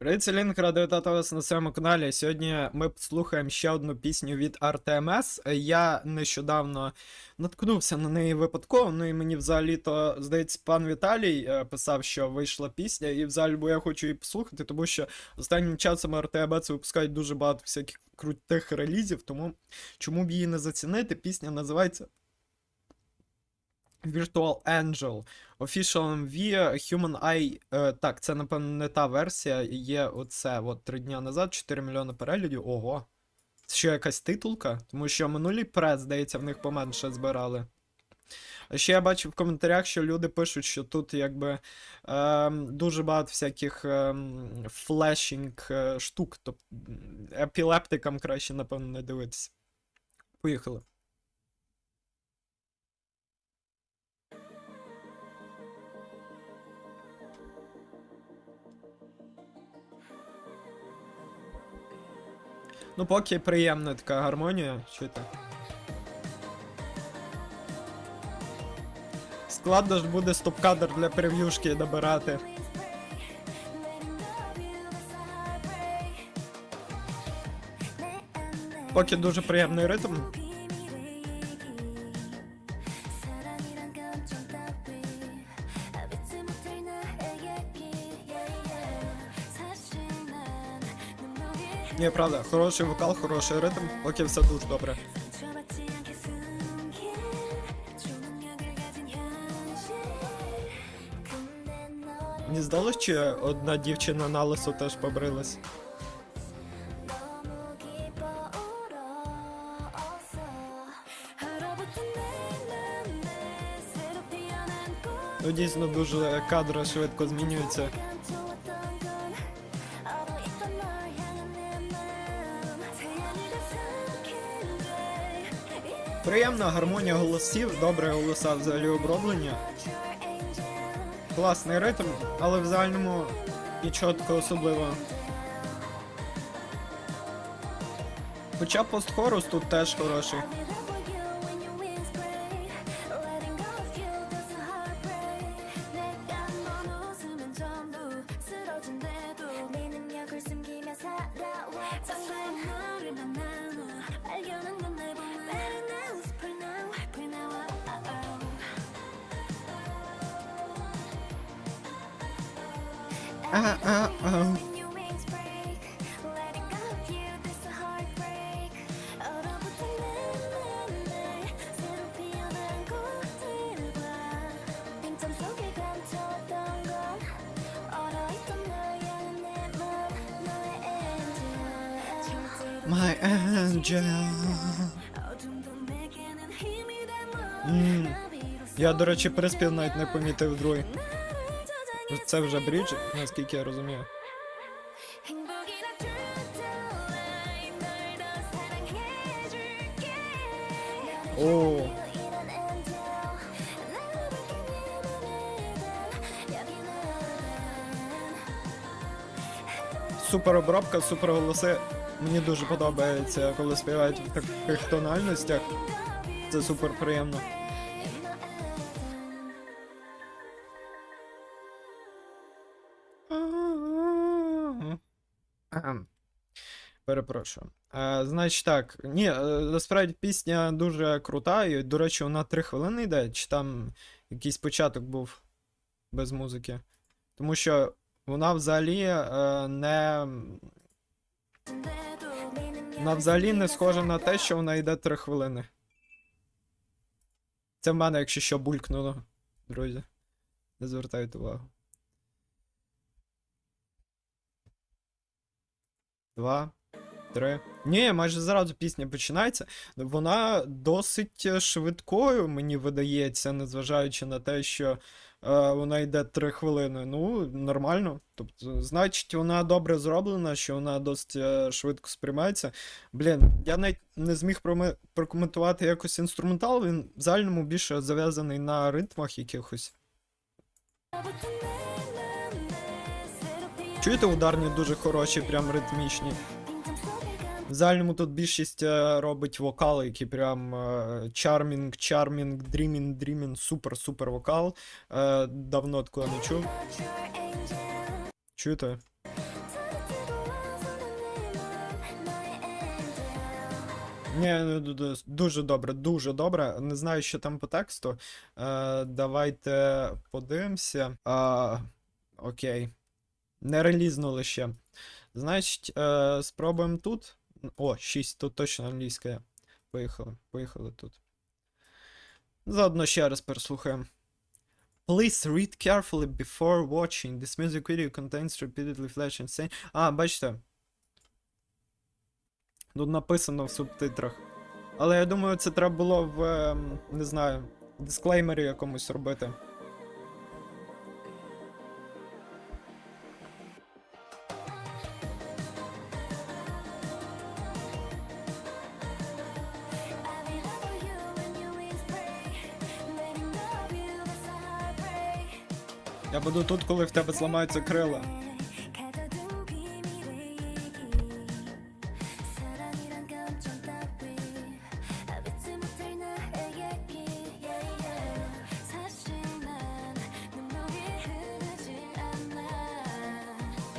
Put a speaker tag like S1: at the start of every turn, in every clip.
S1: Привіт, це Лінк, радий вітати вас на своєму каналі. Сьогодні ми слухаємо ще одну пісню від RTMS. Я нещодавно наткнувся на неї випадково, ну і мені взагалі-то, здається, пан Віталій е, писав, що вийшла пісня, і взагалі бо я хочу її послухати, тому що останнім часом RTMS випускають дуже багато всяких крутих релізів, тому чому б її не зацінити? Пісня називається Virtual Angel. Official MV, Human Eye. Е, так, це, напевно, не та версія. Є оце от три дня назад, 4 мільйони переглядів. Ого. Це ще якась титулка, тому що минулий прес, здається, в них поменше збирали. А ще я бачив в коментарях, що люди пишуть, що тут якби ем, дуже багато всяких ем, флешінг е, штук, тобто епілептикам краще, напевно, не дивитися. Поїхали. Ну, поки приємна така гармонія, чути. Складно ж буде стоп-кадр для прев'юшки добирати. Поки дуже приємний ритм. Ні, правда, хороший вокал, хороший ритм, поки все дуже добре. Мені здалося, чи одна дівчина на лису теж побрилась. Ну, дійсно, дуже кадри швидко змінюються. Приємна гармонія голосів, добре голоса взагалі оброблення. Класний ритм, але в загальному нічого такого особливого. Хоча постхорус тут теж хороший. My angel. М, Я, до речі, приспів навіть не помітив другий. Це вже брідж, наскільки я розумію. О, супер обробка, супер голоси. Мені дуже подобається, коли співають в таких тональностях. Це супер приємно. Перепрошую. Е, значить так, ні, е, насправді пісня дуже крута, і, до речі, вона 3 хвилини йде, чи там якийсь початок був без музики. Тому що вона взагалі е, не. Вона взагалі не схожа на те, що вона йде 3 хвилини. Це в мене, якщо що, булькнуло, друзі. Не звертайте увагу. Два, три. Ні, майже зразу пісня починається. Вона досить е, швидкою, мені видається, незважаючи на те, що е, вона йде 3 хвилини. Ну, нормально. Тобто, значить, вона добре зроблена, що вона досить е, швидко сприймається. Блін, я навіть не зміг прокоментувати якось інструментал, він в загальному більше зав'язаний на ритмах якихось. Чуєте, ударні дуже хороші, прям ритмічні. В загальному тут більшість е, робить вокали, які прям е, чармінг, чармінг, дрімінг, дрімінг, супер-супер вокал. Е, давно такого не чув. Чуєте? Ні, ну, дуже добре, дуже добре. Не знаю, що там по тексту. Е, Давайте подивимося. Е, окей. Не релізнули ще. Значить, е, спробуємо тут. О, 6, тут точно англійська. Поїхали, поїхали тут. Заодно ще раз переслухаємо. Please read carefully before watching. This music video contains repeatedly flashing saying. А, бачите. Тут написано в субтитрах. Але я думаю, це треба було в. ем, не знаю, дисклеймері якомусь робити. Я буду тут, коли в тебе зламаються крила.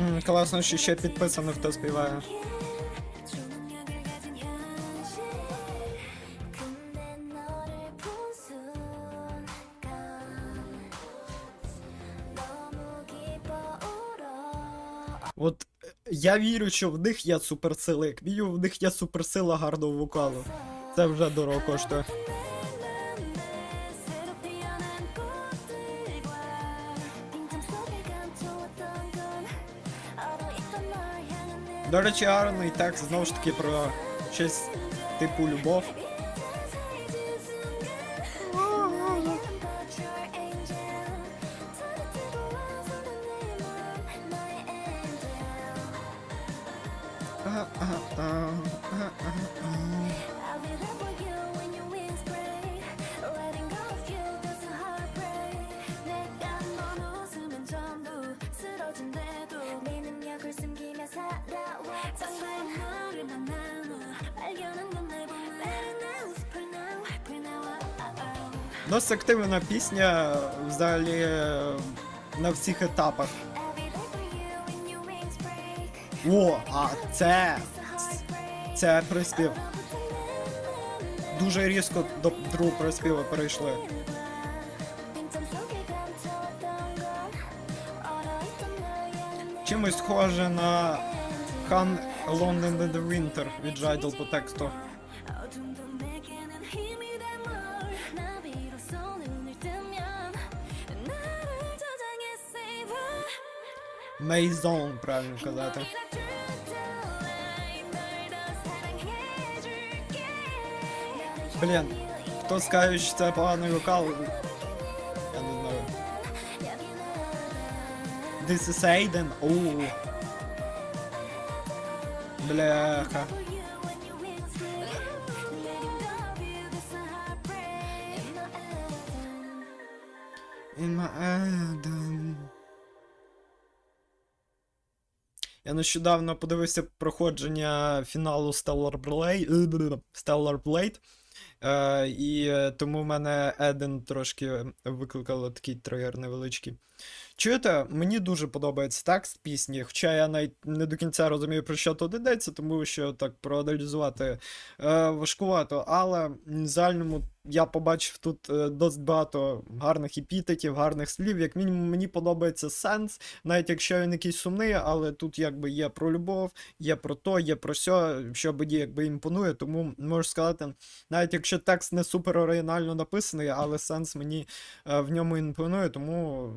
S1: М, класно, що ще підписано, хто співає. От е, я вірю, що в них є суперсили. Як мінімум, в них є суперсила гарного вокалу. Це вже дорого коштує. До речі, гарний текст знову ж таки про щось типу любов. Досить активна пісня взагалі е, на всіх етапах. О, а це. Це приспів. Дуже різко до другого приспіву перейшли. Чимось схоже на Хан Alone in the Winter від Jidal по тексту. Maison, правильно казати. Блін, хто скаже, що це поганий вокал? Я не знаю. This is Aiden. Оу. Бляха. In my Eden. Я нещодавно подивився проходження фіналу Stellar Blade, Stellar Blade. Е, і е, тому в мене Еден трошки викликало такий тригер невеличкий. Чуєте, мені дуже подобається текст пісні, хоча я навіть не до кінця розумію, про що тут йдеться, тому що так проаналізувати е, важкувато. Але в загальному я побачив тут е, досить багато гарних епітетів, гарних слів. Як мінімум, мені подобається сенс, навіть якщо він якийсь сумний, але тут якби є про любов, є про то, є про сьо, що мені якби імпонує. Тому можу сказати, навіть якщо текст не супер оригінально написаний, але сенс мені е, в ньому імпонує, тому.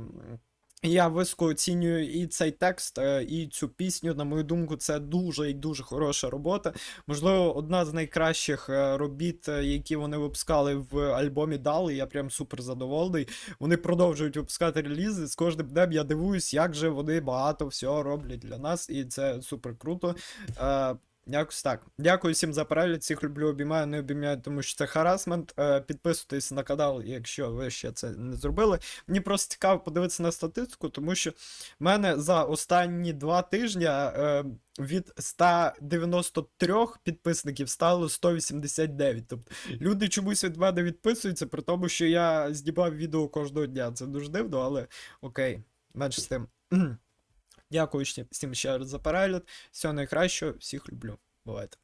S1: Я високо оцінюю і цей текст, е, і цю пісню. На мою думку, це дуже і дуже хороша робота. Можливо, одна з найкращих е, робіт, е, які вони випускали в альбомі Дали. Я прям супер задоволений. Вони продовжують випускати релізи. З кожним днем я дивуюсь, як же вони багато всього роблять для нас, і це супер круто. Якось так. Дякую всім за перегляд. Всіх люблю, обіймаю, не обіймаю, тому що це харасмент. Е, підписуйтесь на канал, якщо ви ще це не зробили. Мені просто цікаво подивитися на статистику, тому що в мене за останні два тижні е, від 193 підписників стало 189. Тобто люди чомусь від мене відписуються, при тому, що я знімав відео кожного дня. Це дуже дивно, але окей, менше з тим. Дякую всім ще раз за перегляд. Всього найкращого, всіх люблю. Бувайте.